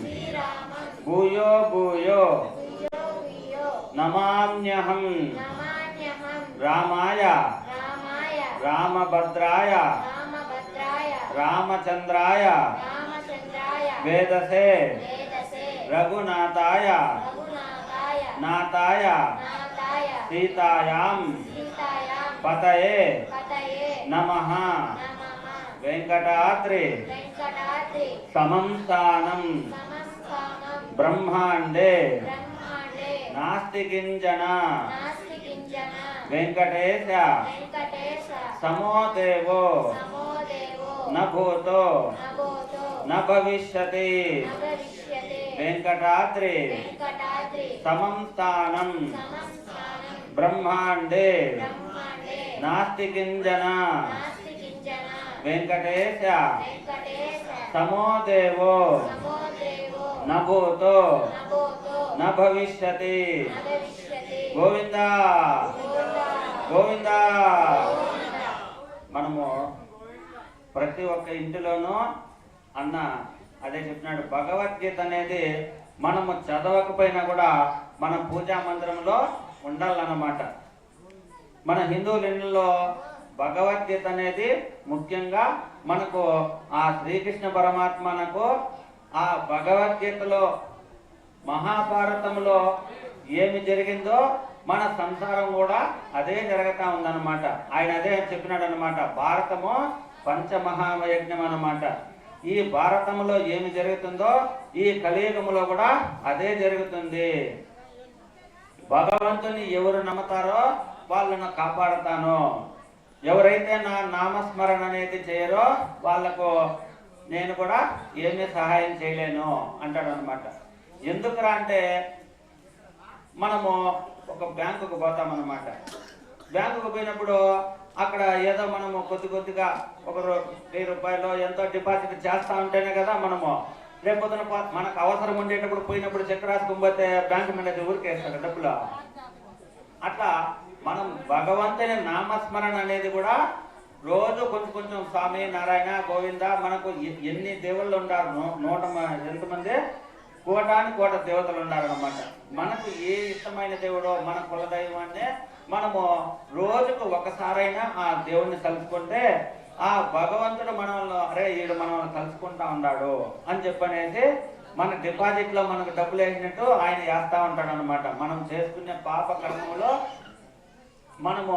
శ్రీరామం. భూయో భూయో. నమామ్యహం. రామాయ. రామభద్రాయ. రామచంద్రాయ. వేదసే. రఘునాథాయ. నాథాయ. సీతాయాం. పతయే. నమః. వెంకటాద్రి. సమంస్థానం. సమస్తానం బ్రహ్మాండే. బ్రహ్మాండే. నాస్తి కించన నాస్తి కించన వెంకటేశ. వెంకటేశ. సమో దేవో. నమో దేవో. న భూతో. నభూతో న భవిష్యతి. నభవిష్యతే వెంకటాద్రి. సమంస్థానం సమస్తానం బ్రహ్మాండే. బ్రహ్మాండే. నాస్తి కించన నాస్తి కించన వెంకటేశ. వెంకటేశ సమో దేవో నమో దేవో న భూతో నభూతో. న భవిష్యతి. నభవిష్యతే. గోవింద. గోవింద. మనము ప్రతి ఒక్క ఇంటిలోనూ అన్న అదే చెప్పినాడు భగవద్గీత అనేది మనము చదవకపోయినా కూడా మన పూజా మందిరంలో ఉండాలన్నమాట. మన హిందువుల ఇళ్ళలో భగవద్గీత అనేది ముఖ్యంగా మనకు ఆ శ్రీకృష్ణ పరమాత్మనకు ఆ భగవద్గీతలో మహాభారతంలో ఏమి జరిగిందో మన సంసారం కూడా అదే జరుగుతా ఉందన్నమాట. ఆయన అదే చెప్పినాడు అనమాట భారతము పంచమహాయజ్ఞం అన్నమాట. ఈ భారతంలో ఏమి జరుగుతుందో ఈ కలియుగములో కూడా అదే జరుగుతుంది. భగవంతుని ఎవరు నమ్ముతారో వాళ్ళను కాపాడుతాను. ఎవరైతే నా నామస్మరణ అనేది చేయరో వాళ్ళకు నేను కూడా ఏమీ సహాయం చేయలేను అంటాడు అనమాట ఎందుకురా అంటే మనము ఒక బ్యాంకుకు పోతామన్నమాట. బ్యాంకుకు పోయినప్పుడు అక్కడ ఏదో మనము కొద్ది కొద్దిగా ఒక వెయ్యి రూపాయలు ఎంతో డిపాజిట్ చేస్తా ఉంటేనే కదా మనము రేపొద్దున మనకు అవసరం ఉండేటప్పుడు పోయినప్పుడు చెక్ రాసుకొని పోతే బ్యాంకు మేనేజర్ ఊరికేస్తాడు డబ్బులు. అట్లా మనం భగవంతుని నామస్మరణ అనేది కూడా రోజు కొంచెం కొంచెం స్వామి నారాయణ గోవింద మనకు ఎన్ని దేవుళ్ళు ఉన్నారు నూట మ- ఎంతమంది? కోటాని కోట దేవతలు ఉన్నారనమాట మనకు ఏ ఇష్టమైన దేవుడో మన కులదైవాన్ని మనము రోజుకు ఒకసారైనా ఆ దేవుణ్ణి కలుసుకుంటే ఆ భగవంతుడు మనల్ని అరే వీడు మనల్ని కలుసుకుంటా ఉన్నాడు అని చెప్పనేసి మన డిపాజిట్లో మనకు డబ్బులు వేసినట్టు ఆయన వేస్తూ ఉంటాడు అనమాట మనం చేసుకునే పాప కర్మంలో మనము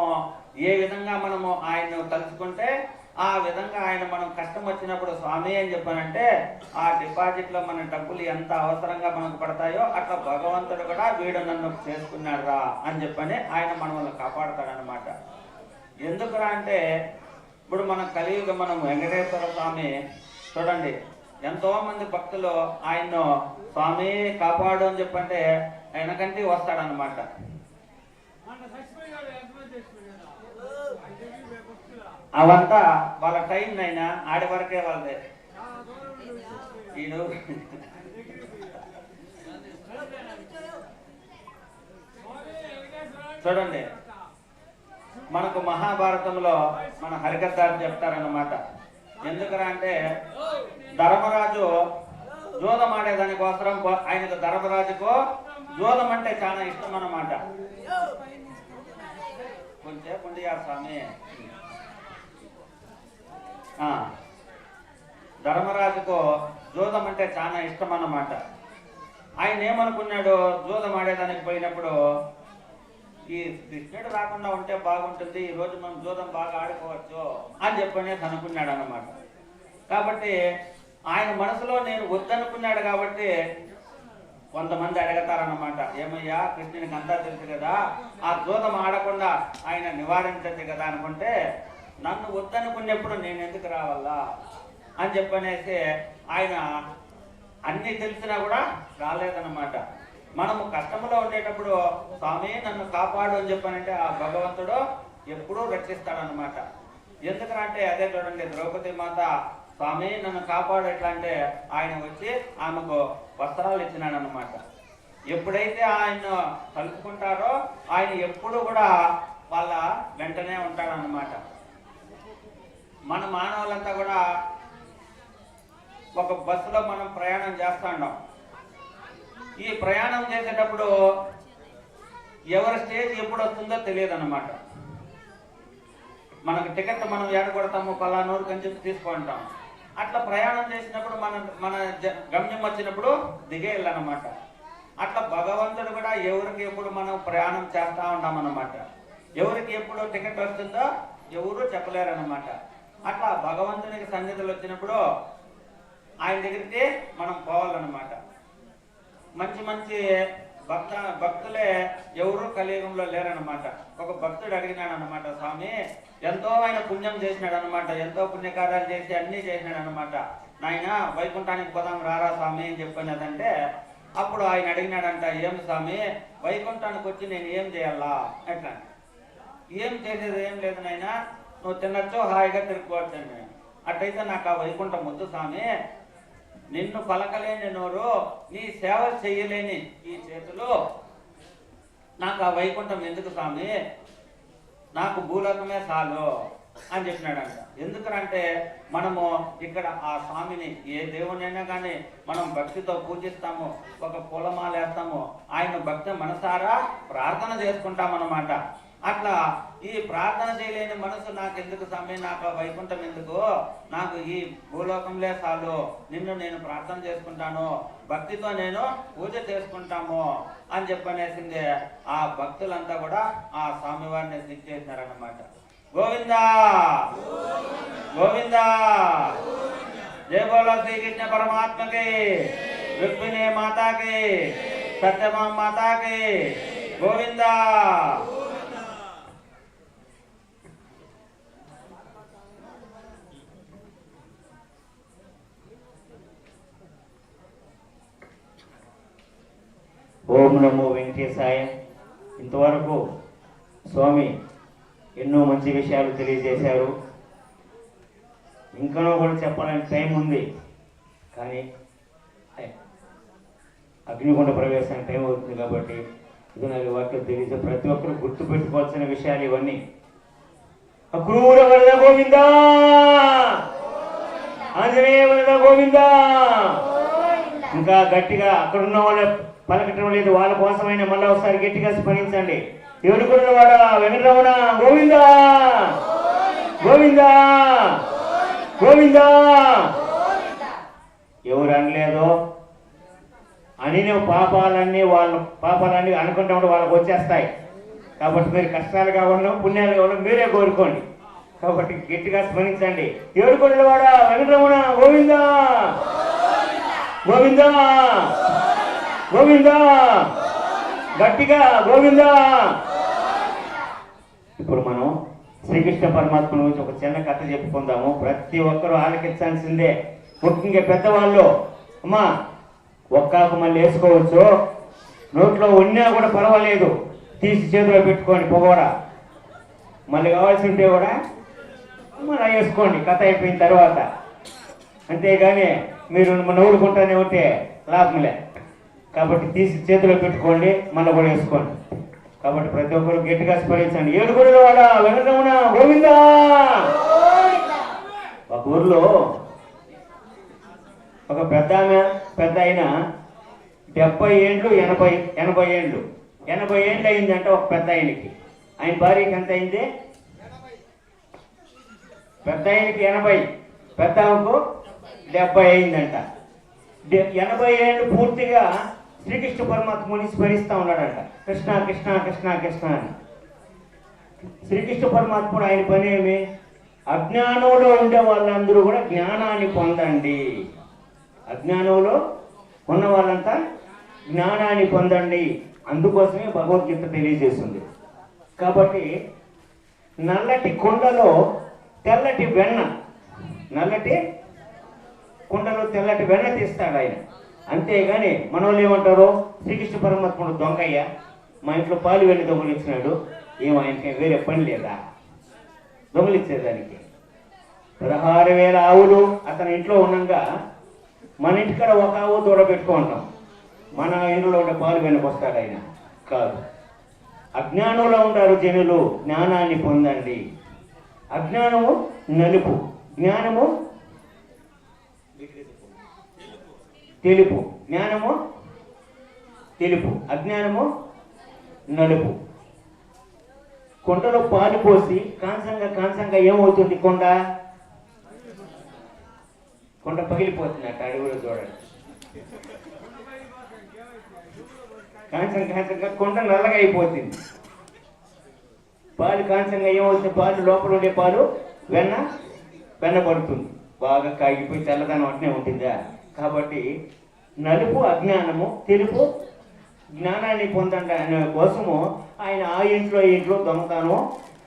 ఏ విధంగా మనము ఆయన్ను తలుచుకుంటే ఆ విధంగా ఆయన మనం కష్టం వచ్చినప్పుడు స్వామి అని చెప్పానంటే ఆ డిపాజిట్లో మన డబ్బులు ఎంత అవసరంగా మనకు పడతాయో అట్లా భగవంతుడు కూడా వీడు నన్ను చేసుకున్నాడు రా అని చెప్పని ఆయన మనల్ని కాపాడతాడనమాట ఎందుకురా అంటే ఇప్పుడు మన కలియుగ మనం వెంకటేశ్వర స్వామి చూడండి ఎంతో మంది భక్తులు ఆయన్ను స్వామి కాపాడు అని చెప్పంటే కంటే వస్తాడనమాట అవంతా వాళ్ళ టైం నైనా ఆడి వరకే వాళ్ళదే. ఈడు చూడండి మనకు మహాభారతంలో మన హరికథాలు చెప్తారన్నమాట. ఎందుకరా అంటే ధర్మరాజు జోదం ఆడేదానికోసం పో- ఆయనకు ధర్మరాజుకు జోదం అంటే చాలా ఇష్టం అన్నమాట కొంచెం ఉండియా స్వామి. ధర్మరాజుకు జూదం అంటే చాలా ఇష్టం అన్నమాట ఆయన ఏమనుకున్నాడు జూదం ఆడేదానికి పోయినప్పుడు ఈ కృష్ణుడు రాకుండా ఉంటే బాగుంటుంది ఈ రోజు మనం జూదం బాగా ఆడుకోవచ్చు అని చెప్పనేసి అనుకున్నాడు అన్నమాట కాబట్టి ఆయన మనసులో నేను వద్దనుకున్నాడు కాబట్టి కొంతమంది అడగతారన్నమాట. ఏమయ్యా కృష్ణునికి అంతా తెలుసు కదా ఆ జూదం ఆడకుండా ఆయన నివారించద్దు కదా అనుకుంటే నన్ను వద్దనుకున్నప్పుడు నేను ఎందుకు రావాలా అని చెప్పనేసి ఆయన అన్ని తెలిసినా కూడా రాలేదన్నమాట. మనము కష్టంలో ఉండేటప్పుడు స్వామి నన్ను కాపాడు అని చెప్పానంటే ఆ భగవంతుడు ఎప్పుడూ రక్షిస్తాడనమాట ఎందుకనంటే అదే చూడండి ద్రౌపది మాత స్వామి నన్ను కాపాడు ఎట్లా అంటే ఆయన వచ్చి ఆమెకు వస్త్రాలు ఇచ్చినాడనమాట ఎప్పుడైతే ఆయన కలుపుకుంటారో ఆయన ఎప్పుడు కూడా వాళ్ళ వెంటనే ఉంటాడనమాట మన మానవులంతా కూడా ఒక బస్సులో మనం ప్రయాణం చేస్తా ఉన్నాం ఈ ప్రయాణం చేసేటప్పుడు ఎవరి స్టేజ్ ఎప్పుడు వస్తుందో తెలియదు అనమాట మనకు టికెట్ మనం ఏడ కొడతాము పలానూరు అని చెప్పి తీసుకుంటాం అట్లా ప్రయాణం చేసినప్పుడు మన మన గమ్యం వచ్చినప్పుడు దిగేయాలన్నమాట అట్లా భగవంతుడు కూడా ఎవరికి ఎప్పుడు మనం ప్రయాణం చేస్తూ ఉంటాం ఎవరికి ఎప్పుడు టికెట్ వస్తుందో ఎవరు చెప్పలేరన్నమాట. అట్లా భగవంతునికి సంగతులు వచ్చినప్పుడు ఆయన దగ్గరికి మనం పోవాలన్నమాట. మంచి మంచి భక్త భక్తులే ఎవరు కలియుగంలో లేరనమాట ఒక భక్తుడు అడిగినాడు అనమాట స్వామి ఎంతో ఆయన పుణ్యం చేసినాడు అనమాట ఎంతో పుణ్యకార్యాలు చేసి అన్నీ చేసినాడు అనమాట నాయన వైకుంఠానికి పోదాం రారా స్వామి అని చెప్పినదంటే అప్పుడు ఆయన అడిగినాడంట ఏం స్వామి వైకుంఠానికి వచ్చి నేను ఏం చేయాలా? ఎట్లా ఏం చేసేది ఏం లేదు నాయన నువ్వు తినొచ్చు హాయిగా తిరుగుకోవచ్చు అని అట్టయితే నాకు ఆ వైకుంఠం వద్దు స్వామి నిన్ను పలకలేని నోరు నీ సేవ చెయ్యలేని ఈ చేతులు నాకు ఆ వైకుంఠం ఎందుకు స్వామి? నాకు భూలోకమే చాలు అని చెప్పినాడంట. ఎందుకంటే మనము ఇక్కడ ఆ స్వామిని ఏ దేవునైనా కానీ మనం భక్తితో పూజిస్తాము ఒక పూలమాలేస్తాము ఆయన భక్తి మనసారా ప్రార్థన చేసుకుంటాం అన్నమాట అట్లా ఈ ప్రార్థన చేయలేని మనసు నాకు ఎందుకు సమయం నాకు వైకుంఠం ఎందుకు? నాకు ఈ భూలోకంలే చాలు. నిన్ను నేను ప్రార్థన చేసుకుంటాను. భక్తితో నేను పూజ చేసుకుంటాము అని చెప్పనేసింది. ఆ భక్తులంతా కూడా ఆ స్వామివారిని స్థితి చేసినారన్నమాట. గోవిందా! గోవిందా! జయ బోలో శ్రీకృష్ణ పరమాత్మకి. రుక్మిణి మాతాకి. సత్యమా మాతాకి. గోవిందా! ఓం నమో వెంకటేశాయ. ఇంతవరకు స్వామి ఎన్నో మంచి విషయాలు తెలియజేశారు. ఇంకనో కూడా చెప్పాలని టైం ఉంది. కానీ అగ్నిగుండ ప్రవేశానికి టైం అవుతుంది కాబట్టి ఇది నాకు వాక్యం తెలియజే ప్రతి ఒక్కరు గుర్తుపెట్టుకోవాల్సిన విషయాలు ఇవన్నీ. అక్రూర వరద గోవిందా! ఆంజనేయ వరద గోవిందా! గోవిందా. ఇంకా గట్టిగా అక్కడ ఉన్న వాళ్ళ పలకటం లేదు వాళ్ళ కోసమైనా మళ్ళీ ఒకసారి గట్టిగా స్మరించండి. ఎవరుకున్న వాడ వెంకటరమణ గోవిందా? గోవిందా? గోవిందా? గోవిందా ఎవరు అనలేదో? అని పాపాలన్నీ వాళ్ళు పాపాలన్నీ అనుకుంటా ఉంటే వాళ్ళకి వచ్చేస్తాయి. కాబట్టి మీరు కష్టాలు కావాలో పుణ్యాలు కావాలో మీరే కోరుకోండి. కాబట్టి గట్టిగా స్మరించండి. ఏడుకొండల వాడ వెంకటరమణ గోవిందా? గోవిందా? గోవిందా! గట్టిగా గోవిందా! ఇప్పుడు మనం శ్రీకృష్ణ పరమాత్మ గురించి ఒక చిన్న కథ చెప్పుకుందాము. ప్రతి ఒక్కరూ ఆలకించాల్సిందే. ముఖ్యంగా పెద్దవాళ్ళు. అమ్మా ఒక్కాకు మళ్ళీ వేసుకోవచ్చు. నోట్లో ఉన్నా కూడా పర్వాలేదు. తీసి చేతిలో పెట్టుకోండి పొగోడ. మళ్ళీ కావాల్సి ఉంటే కూడా మళ్ళీ వేసుకోండి కథ అయిపోయిన తర్వాత. అంతేగాని మీరు నవ్వులుకుంటానే ఉంటే లాభంలే కాబట్టి తీసి చేతిలో పెట్టుకోండి మళ్ళీ కూడా వేసుకోండి. కాబట్టి ప్రతి ఒక్కరు గట్టిగా స్మరించండి. ఏడుగురు వాడ? వెంకటరమణ గోవిందా? ఒక ఊర్లో ఒక పెద్ద ఆమె పెద్ద ఆయన డెబ్బై ఏండ్లు ఎనభై ఎనభై ఏండ్లు. ఎనభై ఏండ్లు అయిందంట ఒక పెద్ద ఆయనకి. ఆయన భార్యకి ఎంత అయింది? పెద్ద ఆయనకి ఎనభై. పెద్ద ఆమెకు డెబ్బై అయిందంట. డె- ఎనభై ఏళ్ళు పూర్తిగా శ్రీకృష్ణ పరమాత్మని స్మరిస్తూ ఉన్నాడంట. కృష్ణ కృష్ణ కృష్ణ కృష్ణ అని. శ్రీకృష్ణ పరమాత్ముడు ఆయన పని ఏమి? అజ్ఞానంలో ఉండే వాళ్ళందరూ కూడా జ్ఞానాన్ని పొందండి. అజ్ఞానంలో ఉన్న వాళ్ళంతా జ్ఞానాన్ని పొందండి. అందుకోసమే భగవద్గీత తెలియజేస్తుంది కాబట్టి నల్లటి కొండలో తెల్లటి వెన్న నల్లటి కుండలో తెల్లటి వెన్న తీస్తాడు ఆయన. అంతేగాని మన వాళ్ళు ఏమంటారు? శ్రీకృష్ణ పరమాత్ముడు దొంగయ్య మా ఇంట్లో పాలు వెళ్ళి దొంగలిచ్చినాడు ఏం ఆయనకి వేరే పని లేదా? దొంగలిచ్చేదానికి పదహారు వేల ఆవులు అతని ఇంట్లో ఉండగా మన ఇంటికాడ ఒక ఆవు దూడ పెట్టుకుంటాం మన ఇంట్లో ఉండే పాలు వెనకొస్తాడు ఆయన. కాదు. అజ్ఞానంలో ఉంటారు జనులు జ్ఞానాన్ని పొందండి. అజ్ఞానము నలుపు జ్ఞానము తెలుపు. జ్ఞానము? తెలుపు. అజ్ఞానము? నలుపు. కొండలో పాలు పోసి కాంసంగా కాంసంగా ఏమవుతుంది కొండ? కొండ పగిలిపోతుందట అడుగులో చూడండి. కాంచం కాంచంగా కొండ నల్లగా అయిపోతుంది. పాలు కాంచంగా ఏమవుతుంది? పాలు లోపల ఉండే పాలు వెన్న వెన్న పడుతుంది బాగా కాగిపోయి తెల్లదనం అట్నే ఉంటుందా? కాబట్టి నలుపు అజ్ఞానము తెలుపు జ్ఞానాన్ని పొందడం కోసము ఆయన ఆ ఇంట్లో ఆ ఇంట్లో దొంగతనం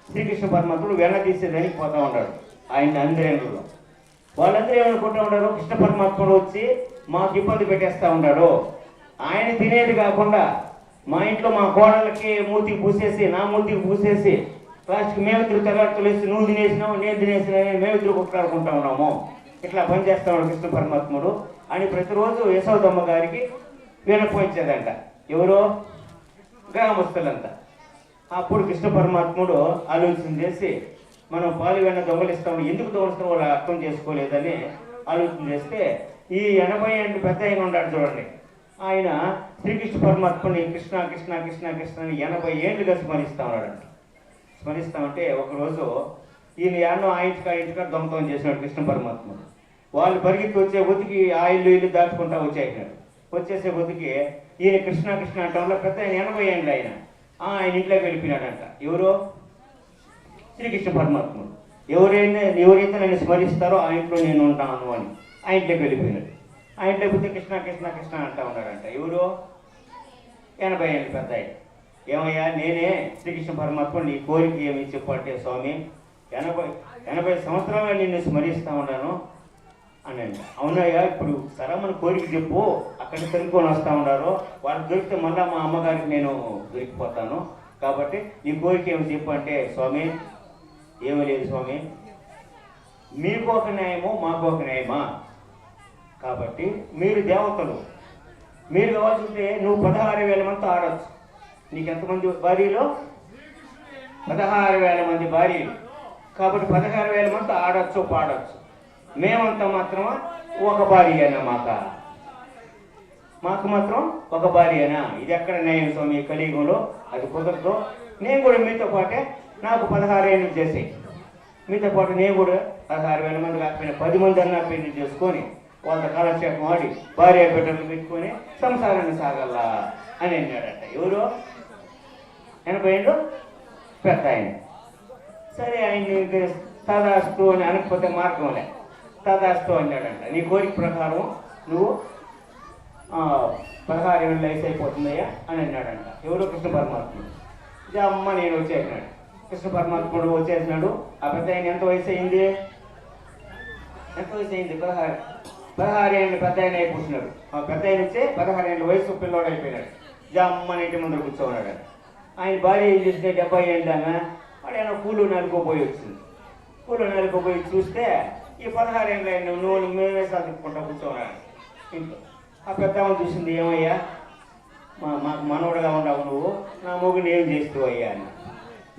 శ్రీకృష్ణ పరమాత్ముడు వెన్న తీసేదానికి పోతూ ఉంటాడు. ఆయన అందరేంద్రులు వాళ్ళందరూ ఏమనుకుంటూ ఉంటారు? కృష్ణ పరమాత్ముడు వచ్చి మాకు ఇబ్బంది పెట్టేస్తూ ఉన్నాడు ఆయన తినేది కాకుండా మా ఇంట్లో మా కోడళ్ళకి మూతికి పూసేసి నా మూర్తికి పూసేసి లాస్ట్కి మేమిద్దరు తెల్లాడుతులేసి నువ్వు తినేసినావు నేను తినేసినా మేమిద్దరు కొట్లాడుకుంటా ఉన్నాము. ఇట్లా పని చేస్తాడు కృష్ణ పరమాత్ముడు అని ప్రతిరోజు యశోదమ్మ గారికి వినపోయించేదంట ఎవరో? గ్రామస్తులంతా అప్పుడు కృష్ణ పరమాత్ముడు ఆలోచన చేసి మనం పాలు వెన్న దొంగలిస్తాము ఎందుకు దొంగలిస్తాం వాళ్ళు అర్థం చేసుకోలేదని ఆలోచన చేస్తే ఈ ఎనభై ఏళ్ళు పెద్ద ఆయన ఉన్నాడు చూడండి. ఆయన శ్రీకృష్ణ పరమాత్మని కృష్ణ కృష్ణ కృష్ణ కృష్ణ అని ఎనభై ఏళ్ళుగా స్మరిస్తా ఉన్నాడంట. స్మరిస్తామంటే ఒకరోజు ఈయన యాన్నో ఆ ఇంటికా ఇంటికా దొంగతనం చేసినాడు కృష్ణ పరమాత్మ. వాళ్ళు పరిగెత్తి వచ్చే బతికి ఆ ఇల్లు ఇల్లు దాచుకుంటా వచ్చేసినాడు. వచ్చేసే బతికి ఈయన కృష్ణ కృష్ణ అంటంలో పెద్ద ఆయన ఎనభై ఏళ్ళు ఆయన. ఆయన ఇంట్లోకి వెళ్ళిపోయినాడంట. ఎవరో? శ్రీకృష్ణ పరమాత్ముడు ఎవరైనా ఎవరైతే నన్ను స్మరిస్తారో ఆ ఇంట్లో నేను ఉంటాను అని ఆ ఇంట్లోకి వెళ్ళిపోయినాడు. ఆ ఇంట్లో పోతే కృష్ణ కృష్ణ కృష్ణ అంటా ఉన్నాడంట. ఎవరు? ఎనభై ఏళ్ళు పెద్ద ఆయన. ఏమయ్యా నేనే శ్రీకృష్ణ పరమాత్మ నీ కోరిక ఏమి చెప్పంటే స్వామి ఎనభై ఎనభై సంవత్సరాలు నిన్ను స్మరిస్తా ఉన్నాను అని అవునయ్యా ఇప్పుడు సరమ్మని కోరిక చెప్పు అక్కడ కనుక్కొని వస్తూ ఉన్నారు. వాళ్ళు దొరికితే మళ్ళీ మా అమ్మగారికి నేను దొరికిపోతాను. కాబట్టి నీ కోరిక ఏమి చెప్పు అంటే స్వామి ఏమీ లేదు స్వామి. మీకు ఒక న్యాయము మాకు ఒక న్యాయమా? కాబట్టి మీరు దేవతలు. మీరు కావాల్సింటే నువ్వు పదహారు వేల మంది ఆడవచ్చు నీకు ఎంతమంది భార్యలో? పదహారు వేల మంది భార్యలు. కాబట్టి పదహారు వేల మంది ఆడొచ్చు పాడొచ్చు. మేమంతా మాత్రం ఒక భార్యనా మాక. మాకు మాత్రం ఒక భార్యనా ఇది ఎక్కడ న్యాయం స్వామి? కలియుగంలో? అది కుదరదు. నేను కూడా మీతో పాటే నాకు పదహారు ఏళ్ళు చేసాయి మీతో పాటు నేను కూడా పదహారు వేల మంది కాకపోయినా పది మంది అన్నా పెళ్ళి చేసుకొని వాళ్ళ కాలక్షేపం ఆడి భార్య బిడ్డలు పెట్టుకొని సంసారాన్ని సాగల్లా అని అన్నాడట. ఎవరు? ఎనభై ఏళ్ళు? పెద్ద ఆయన. సరే ఆయన తదాస్తు అని అనకపోతే మార్గంలే తదాస్తు అన్నాడంట. నీ కోరిక ప్రకారం నువ్వు పదహారు ఏళ్ళు వయసు అయిపోతుందయ్యా అని అన్నాడంట. ఎవరు కృష్ణ పరమాత్ముడు. ఇది అమ్మ నేను వచ్చేసినాడు కృష్ణ పరమాత్ముడు వచ్చేసినాడు ఆ పెద్ద ఆయన ఎంత వయసు అయింది? ఎంత వయసు అయింది? పదహారు. పదహారు ఏళ్ళు పెద్ద ఆయన అయిపోతున్నాడు. ఆ పెద్ద ఆయన వచ్చే పదహారు ఏళ్ళ వయసు పిల్లోడు అయిపోయినాడు. జమ్మ ఇంటి ముందర కూర్చోన్నాడు ఆయన భార్య ఏం చేసిన డెబ్బై ఏళ్ళు ఆమె వాడు పూలు నలుకోపోయి వచ్చింది. పూలు నలుకోపోయి చూస్తే ఈ పదహారు ఏళ్ళు ఆయన నువ్వు మేమే చదువుకుంటా కూర్చోన్నాడు ఇంట్లో. ఆ పెద్ద చూసింది ఏమయ్యా? మా మాకు మనవడుగా ఉండవు నువ్వు. నా మొగుడు ఏం చేస్తూ అయ్యా అని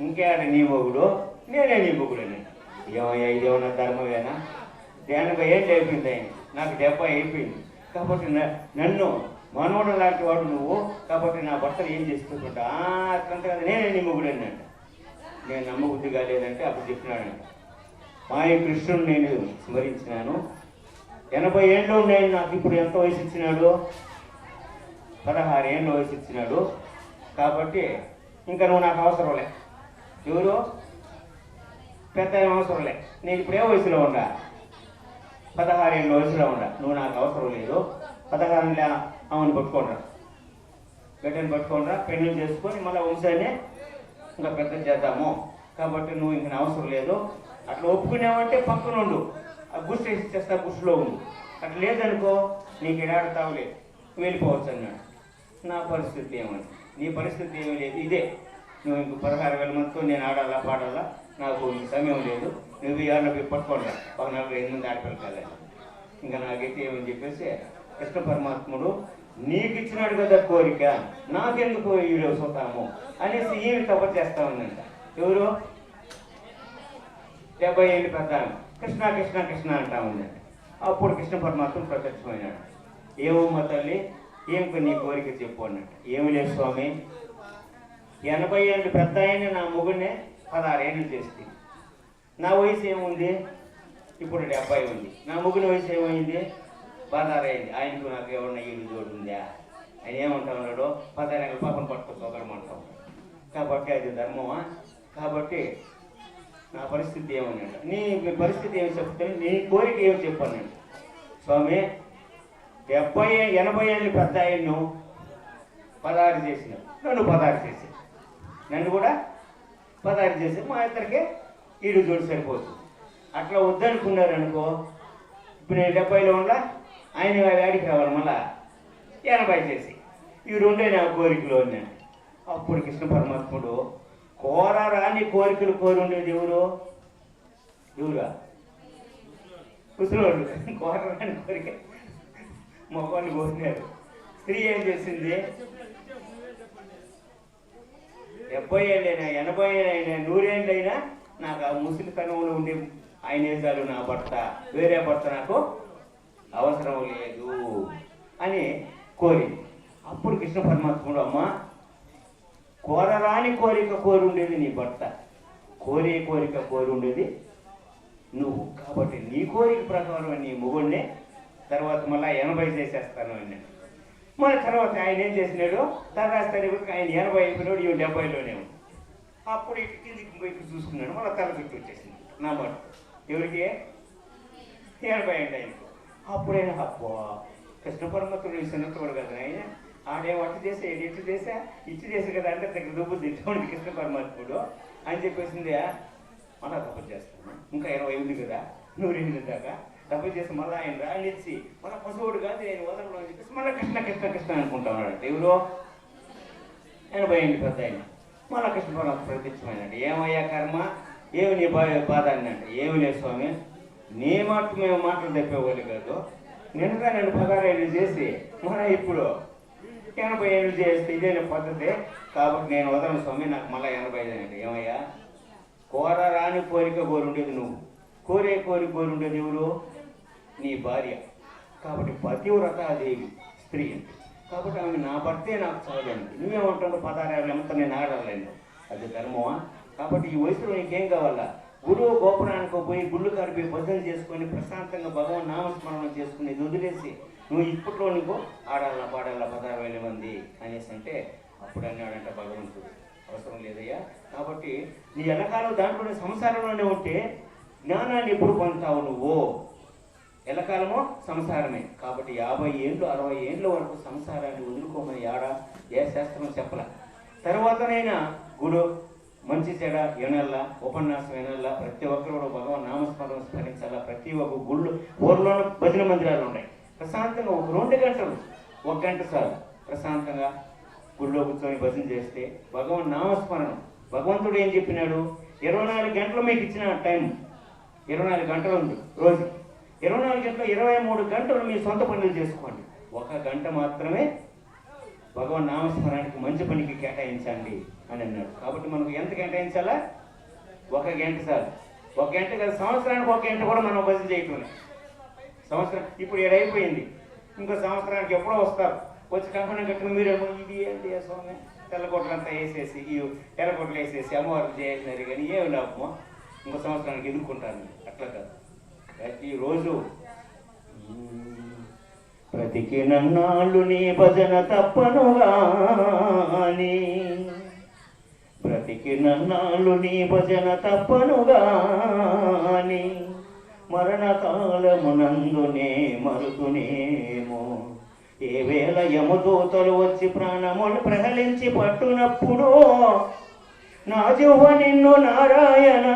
ఇంకేడ నీ మొగుడు? నేనే నీ మొగుడని. ఏమయ్యా ఇదేమన్నా ధర్మమేనా? ఎనభై ఏళ్ళు అయిపోయింది ఆయన. నాకు డెబ్బై అయిపోయింది. కాబట్టి నన్ను మనవడు లాంటి వాడు నువ్వు. కాబట్టి నా భర్తలు ఏం చేస్తుంటా అంతకంత కదా. నేనే నీ మొగుడు అన్నాడు నేను నమ్మబుద్ధిగా లేదంటే అప్పుడు చెప్పినాడు మాయ కృష్ణుడు నేను స్మరించినాను. ఎనభై ఏళ్ళు నేను నాకు ఇప్పుడు ఎంత వయసు ఇచ్చినాడు? పదహారు ఏళ్ళు వయసు ఇచ్చినాడు. కాబట్టి ఇంకా నువ్వు నాకు అవసరం లే. ఎవరు? పెద్ద ఏం అవసరం లే. నేను ఇప్పుడు ఏ వయసులో ఉండా పదహారు ఏళ్ళ వయసులో ఉండా నువ్వు నాకు అవసరం లేదు. పదహారు ఏళ్ళ ఆమెను పట్టుకోండి బిడ్డను పట్టుకోండి పెళ్ళి చేసుకొని మళ్ళీ వంశాన్ని ఇంకా పెద్ద చేద్దాము. కాబట్టి నువ్వు ఇంక అవసరం లేదు. అట్లా ఒప్పుకునేవంటే పక్కన ఉండు. ఆ గుర్తు ఇచ్చేస్తా గుర్తులో ఉండు. అట్లా లేదనుకో నీకు ఎడాడతావులే వెళ్ళిపోవచ్చు అన్నాడు. నా పరిస్థితి ఏమని? నీ పరిస్థితి ఏమీ లేదు. ఇదే. నువ్వు ఇంక పదహారు వేల మందితో నేను ఆడాలా పాడాలా? నాకు ఈ సమయం లేదు. నువ్వు ఎవరినో పట్టుకోండి ఒక నలభై ఐదు మంది ఆడపిల్లకాలి ఇంకా నాకైతే ఏమని చెప్పేసి కృష్ణ పరమాత్ముడు నీకు ఇచ్చినాడు కదా కోరిక? నాకెందుకు వీడియో సుఖము అనేసి ఈమె కబర్ చేస్తా ఉందంట ఎవరు? డెబ్బై ఏళ్ళు పెద్ద కృష్ణ కృష్ణ కృష్ణ అంటా ఉందంట అప్పుడు కృష్ణ పరమాత్మ ప్రత్యక్షమైనాడు. ఏమమ్మా తల్లి ఏం నీ కోరిక చెప్పు అన్నట్టు. ఏమి లేదు స్వామి. ఎనభై ఏళ్ళు పెద్ద అయిన నా మొగుడినే పదహారేళ్ళు చేస్తే. నా వయసు ఏముంది? ఇప్పుడు డెబ్బై ఉంది. నా ముగ్గురి వయసు ఏమైంది? బాధారైంది ఆయనకు నాకు ఎవరన్నా ఇల్లు జోడు ఉందా? ఆయన ఏమంటా ఉన్నాడు? పదహారు పాపం పట్టుకోగలమంటాం కాబట్టి అది ధర్మమా? కాబట్టి నా పరిస్థితి ఏమన్నాడు? నీ పరిస్థితి ఏమి చెప్తాను నీ కోరిక ఏమి చెప్పాను స్వామి డెబ్బై ఎనభై ఏళ్ళు పెద్ద ఆయన్ను పదహారు చేసిన. నన్ను పదహారు చేసి. నన్ను కూడా పదహారు చేసి మా ఇద్దరికి ఈడు జోడు సరిపోతుంది. అట్లా వద్దనుకున్నారు అనుకో ఇప్పుడు నేను డెబ్బైలో ఉండా? ఆయన వేడికి రావాలి మళ్ళా. ఎనభై చేసి. ఈ రెండే నా కోరికలు ఉన్నాను అప్పుడు కృష్ణ పరమాత్ముడు కోరరాని కోరికలు కోరి ఉండేది ఎవరు ఎవరా కుసలోడు కోరరాని కోరిక మొక్కని కోరినారు. స్త్రీ ఏం చేసింది? డెబ్బై ఏళ్ళైనా ఎనభై ఏళ్ళైనా నూరేళ్ళైనా నాకు ఆ ముసలితనంలో ఉండే ఆయన చాలు నా భర్త వేరే భర్త నాకు అవసరం లేదు అని కోరింది అప్పుడు కృష్ణ పరమాత్ముడు అమ్మ కోరరాని కోరిక కోరి ఉండేది నీ భర్త. కోరే కోరిక కోరి ఉండేది నువ్వు. కాబట్టి నీ కోరిక ప్రకారం నీ మొగుడినే తర్వాత మళ్ళీ ఎనభై చేసేస్తాను అన్నాడు. మళ్ళీ తర్వాత ఆయన ఏం చేసినాడు? తర్వాత తరగతికి ఆయన ఎనభై అయిపోయినాడు ఇవి డెబ్బైలోనే ఉంది. అప్పుడు ఇటు కిందికి పోయి చూసుకున్నాడు. మళ్ళీ తల చుట్టూ వచ్చేసింది. నా మాట. ఎవరికి? ఎనభై అండి ఆయన అప్పుడైనా అబ్బో కృష్ణ పరమత్తుడు ఇస్తున్నట్టు కదా ఆయన ఆడే వంట చేసే ఇటు చేసా ఇచ్చి చేసి కదా అంటే దగ్గర దుబ్బు తింటాడు కృష్ణ పరమాత్ముడు అని చెప్పేసింది మళ్ళా తప్పు చేస్తాను ఇంకా ఇరవై ఉంది కదా నూరు దాకా. తప్పు చేసి మళ్ళీ ఆయన రానిచ్చి మళ్ళీ పశువుడు కాదు నేను వదలను అని చెప్పేసి మళ్ళీ కృష్ణ కృష్ణ కృష్ణ అనుకుంటా ఉన్నాడు ఎవరో? ఎనభై ఎనిమిది పెద్ద ఆయన. మళ్ళా కృష్ణ పరమాత్మ ప్రత్యక్షమైనాడు ఏమయ్యా కర్మ? ఏమి నీ బాధ అన్నాడు ఏమి లేదు స్వామి? నీ మాట మేము మాటలు తెప్పేవాళ్ళు కాదు. నిన్నగా నేను పదహారు చేసి మన ఇప్పుడు ఎనభై ఏళ్ళు చేస్తే ఇదే పద్ధతి. కాబట్టి నేను వదలను స్వామి నాకు మళ్ళీ ఎనభై ఐదు అన్నాడు ఏమయ్యా? కోర రాని కోరిక కోరుండేది నువ్వు. కోరే కోరిక కోరుండేది ఎవరు? నీ భార్య. కాబట్టి పతివ్రతాదేవి స్త్రీ అంటే. కాబట్టి ఆమె నా భర్తే నాకు చదవండి నువ్వేమంటావు పదహారు ఏళ్ళ ఎంత నేను ఆడలేను. అది ధర్మమా? కాబట్టి ఈ వయసులో నీకేం కావాలా? గురువు గోపురానికి పోయి గుళ్ళు కరిపి భజన చేసుకొని ప్రశాంతంగా భగవాన్ నామస్మరణ చేసుకుని వదిలేసి నువ్వు ఇప్పట్లో నీకు ఆడాల పాడాల పదహారు వేల మంది? అనేసి అంటే అప్పుడు అన్నాడంట భగవంతుడు. అవసరం లేదయ్యా. కాబట్టి నీ ఎల్లకాలం దాంట్లోనే సంసారంలోనే ఉంటే జ్ఞానాన్ని ఎప్పుడు పొందుతావు నువ్వు? ఎల్లకాలమో సంసారమే. కాబట్టి యాభై ఏళ్ళు అరవై ఏళ్ళ వరకు సంసారాన్ని వదులుకోమని ఆడ ఏ శాస్త్రం చెప్పలే. తర్వాతనైనా గుడు మంచి చెడ ఎనల్ల ఉపన్యాసం ఎనల్ల ప్రతి ఒక్కరు కూడా భగవాన్ నామస్మరణ స్మరించాలా? ప్రతి ఒక్క గుళ్ళు ఊర్లోనూ భజన మందిరాలు ఉన్నాయి. ప్రశాంతంగా ఒక రెండు గంటలు ఒక గంట సార్లు ప్రశాంతంగా గుళ్ళో కూర్చొని భజన చేస్తే భగవాన్ నామస్మరణం. భగవంతుడు ఏం చెప్పినాడు? ఇరవై నాలుగు గంటలు మీకు ఇచ్చిన టైం. ఇరవై నాలుగు గంటలు ఉంది రోజు. ఇరవై నాలుగు గంటలు ఇరవై మూడు గంటలు మీ సొంత పనులు చేసుకోండి. ఒక గంట మాత్రమే భగవాన్ నామస్మరానికి మంచి పనికి కేటాయించండి. అని అన్నాడు. కాబట్టి మనకు ఎంత కేటాయించాలా? ఒక గంట సార్. ఒక గంట కదా సంవత్సరానికి ఒక గంట కూడా మనం భజన చేయటం సంవత్సరం ఇప్పుడు ఏడైపోయింది అయిపోయింది. ఇంకో సంవత్సరానికి ఎప్పుడో వస్తారు. వచ్చి కంపెనీ కట్టిన మీరేమో ఇది ఏంటి ఏ స్వామి? తెల్లగొట్లంతా వేసేసి ఈ తెల్లగొట్లు వేసేసి అమ్మవారికి చేసినారు కానీ ఏమి లాభమో? ఇంకో సంవత్సరానికి ఎదుర్కొంటాను అట్లా కాదు. ప్రతిరోజు ప్రతికి నన్నాళ్ళు నీ భజన తప్పనుగాని బ్రతికి నన్నాళ్ళు నీ భజన తప్పనుగాని మరణకాలమునందునే మరుతునేమో ఏ వేళ యమదూతలు వచ్చి ప్రాణములు ప్రహలించి పట్టునప్పుడు నా జువ నిన్ను నారాయణ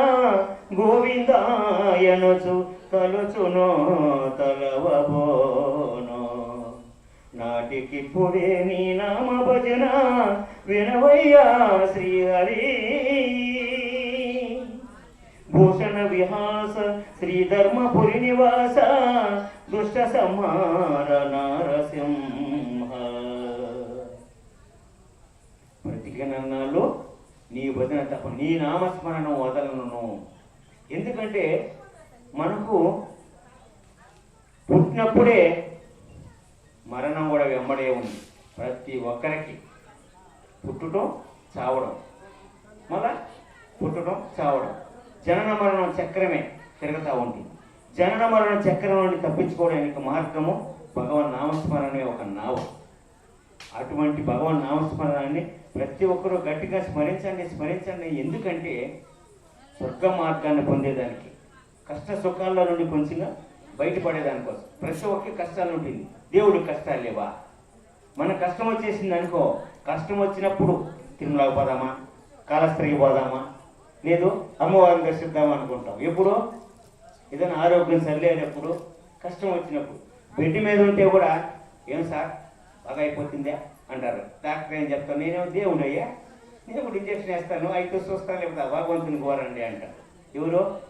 గోవిందాయనుచు తలుచునో తలవబోను. నాటికిప్పుడే నీ నామ భజన వినవయ్యా శ్రీహరి. భూషణ విహాస శ్రీ ధర్మపురి నివాస దుష్ట సంహార నారసింహ. ప్రతిజ్ఞనాల్లో నీ వదిన తప్ప నీ నామస్మరణ వదలను ఎందుకంటే మనకు పుట్టినప్పుడే మరణం కూడా వెంబడే ఉంది. ప్రతి ఒక్కరికి పుట్టడం చావడం. మళ్ళా పుట్టడం చావడం. జనన మరణం చక్రమే తిరుగుతూ ఉంది జనన మరణ చక్రం నుండి తప్పించుకోవడానికి మార్గము భగవన్ నామస్మరణే ఒక నావ. అటువంటి భగవన్ నామస్మరణాన్ని ప్రతి ఒక్కరూ గట్టిగా స్మరించండి స్మరించండి. ఎందుకంటే స్వర్గ మార్గాన్ని పొందేదానికి కష్ట సుఖాల్లో నుండి కొంచెంగా బయటపడేదానికోసం. ప్రతి ఒక్కరి కష్టాలు ఉంటుంది. దేవుడు కష్టాలు లేవా? మన కష్టం వచ్చేసింది అనుకో కష్టం వచ్చినప్పుడు తిరుమలకు పోదామా? కాలస్త్రికి పోదామా? లేదు అమ్మవారిని దర్శిద్దామా అనుకుంటాం. ఎప్పుడు? ఏదైనా ఆరోగ్యం సరిలేనప్పుడు కష్టం వచ్చినప్పుడు. బెడ్ మీద ఉంటే కూడా ఏం సార్ బాగా అయిపోతుందా? అంటారు. డాక్టర్ ఏం చెప్తాను నేనేమో దేవుడు అయ్యా దేవుడు ఇంజక్షన్ వేస్తాను అయితే చూస్తాను లేకపోతే భగవంతుని కోరండి అంటారు. ఎవరు?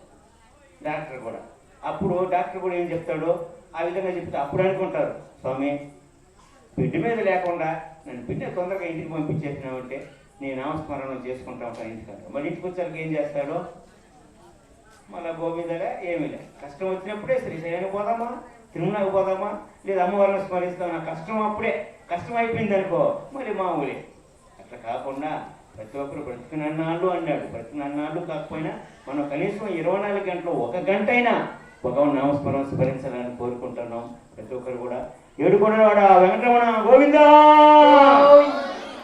డాక్టర్ కూడా. అప్పుడు డాక్టర్ కూడా ఏం చెప్తాడు? ఆ విధంగా చెప్తే అప్పుడు అనుకుంటారు స్వామి బిడ్డ మీద లేకుండా నన్ను బిడ్డ తొందరగా ఇంటికి పంపించేసినామంటే నేను నామస్మరణం చేసుకుంటా ఉంటాను ఇంటికంటే మరి ఇంటికి వచ్చాక ఏం చేస్తాడు? మళ్ళీ గోవిందలే ఏమీ లే కష్టం వచ్చినప్పుడే శ్రీశైలం పోదామా? తిరుమలకు పోదామా? లేదా అమ్మవారిని స్మరిస్తాం నా కష్టం అప్పుడే. కష్టం అయిపోయింది అనుకో మళ్ళీ మామూలే. అట్లా కాకుండా ప్రతి ఒక్కరు బ్రతికినన్నాళ్ళు అన్నాడు. బ్రతికినన్నాళ్ళు కాకపోయినా మనం కనీసం ఇరవై నాలుగు గంటలు ఒక గంట అయినా భగవాన్ నామస్మరణ స్మరించాలని కోరుకుంటున్నాం ప్రతి ఒక్కరు కూడా. ఏడుకొండవాడ వెంకటరమణ గోవిందా!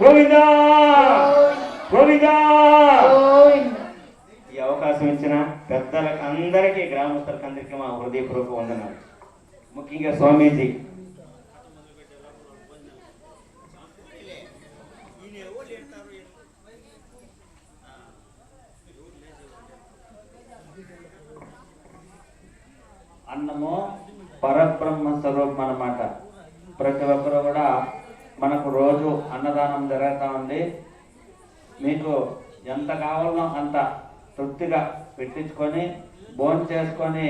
గోవిందా! గోవిందా! ఈ అవకాశం ఇచ్చిన పెద్దలకు అందరికీ గ్రామస్తులకు అందరికీ మా హృదయపూర్వక వందనాలు. ముఖ్యంగా స్వామీజీ అన్నము పరబ్రహ్మ స్వరూపం అనమాట ప్రతి ఒక్కరు కూడా మనకు రోజు అన్నదానం జరుగుతూ ఉంది. మీకు ఎంత కావాలో అంత తృప్తిగా పెట్టించుకొని భోజనం చేసుకొని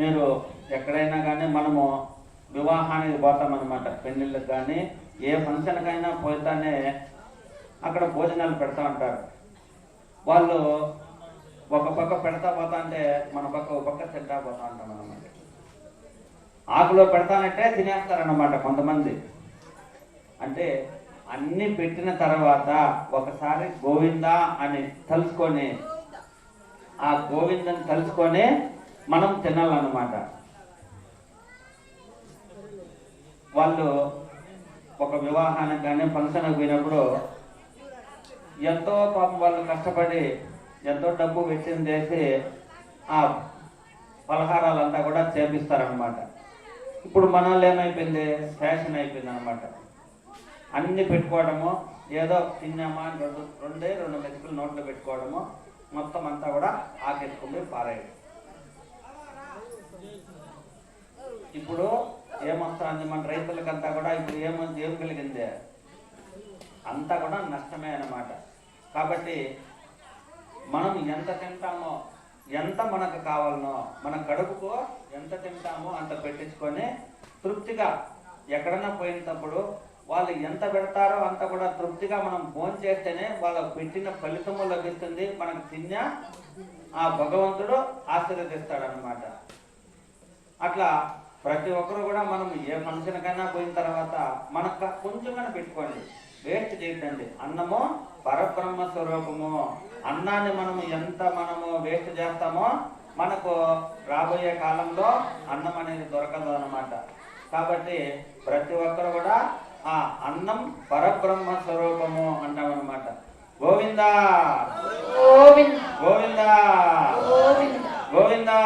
మీరు ఎక్కడైనా కానీ మనము వివాహానికి పోతామన్నమాట పెళ్ళిళ్ళకి కానీ ఏ ఫంక్షన్కైనా పోతానే అక్కడ భోజనాలు పెడతా ఉంటారు. వాళ్ళు ఒక పక్క పెడతా పోతా అంటే మన పక్క ఒక పక్క తింటా పోతా ఉంటాం మనం ఆకులో పెడతానంటే తినేస్తారన్నమాట కొంతమంది. అంటే అన్ని పెట్టిన తర్వాత ఒకసారి గోవిందా అని తలుసుకొని ఆ గోవిందని తలుసుకొని మనం తినాలన్నమాట. వాళ్ళు ఒక వివాహానికి కానీ ఫంక్షన్కి పోయినప్పుడు ఎంతో పాపం వాళ్ళు కష్టపడి ఎంతో డబ్బు వెచ్చిన చేసి ఆ పలహారాలంతా కూడా చేపిస్తారనమాట ఇప్పుడు మనల్ని ఏమైపోయింది? ఫ్యాషన్ అయిపోయింది అనమాట అన్ని పెట్టుకోవడము ఏదో తిన్నామా అని రెండు రెండే రెండు మెతుకులు నోట్లో పెట్టుకోవడము మొత్తం అంతా కూడా ఆకెత్తుకుని పారేయడం. ఇప్పుడు ఏమొస్తుంది? మన రైతులకంతా కూడా ఇప్పుడు ఏమో ఏం కలిగింది. అంతా కూడా నష్టమే అన్నమాట. కాబట్టి మనం ఎంత తింటామో ఎంత మనకు కావాలనో మన కడుపుకు ఎంత తింటామో అంత పెట్టించుకొని తృప్తిగా ఎక్కడన్నా పోయినప్పుడు వాళ్ళు ఎంత పెడతారో అంత కూడా తృప్తిగా మనం భోజనం చేస్తేనే వాళ్ళకు పెట్టిన ఫలితము లభిస్తుంది. మనకు తిన్నా ఆ భగవంతుడు ఆశీర్వదిస్తాడనమాట అట్లా ప్రతి ఒక్కరు కూడా మనం ఏ మనుషులకైనా పోయిన తర్వాత మనకు కొంచెంగానే పెట్టుకోండి. వేస్ట్ చేయకండి అన్నము పరబ్రహ్మ స్వరూపము. అన్నాన్ని మనము ఎంత మనము వేస్ట్ చేస్తామో మనకు రాబోయే కాలంలో అన్నం అనేది దొరకదు అనమాట కాబట్టి ప్రతి ఒక్కరు కూడా ఆ అన్నం పరబ్రహ్మ స్వరూపము అంటాం అనమాట గోవిందా! గోవిందా! గోవిందా! గోవిందా!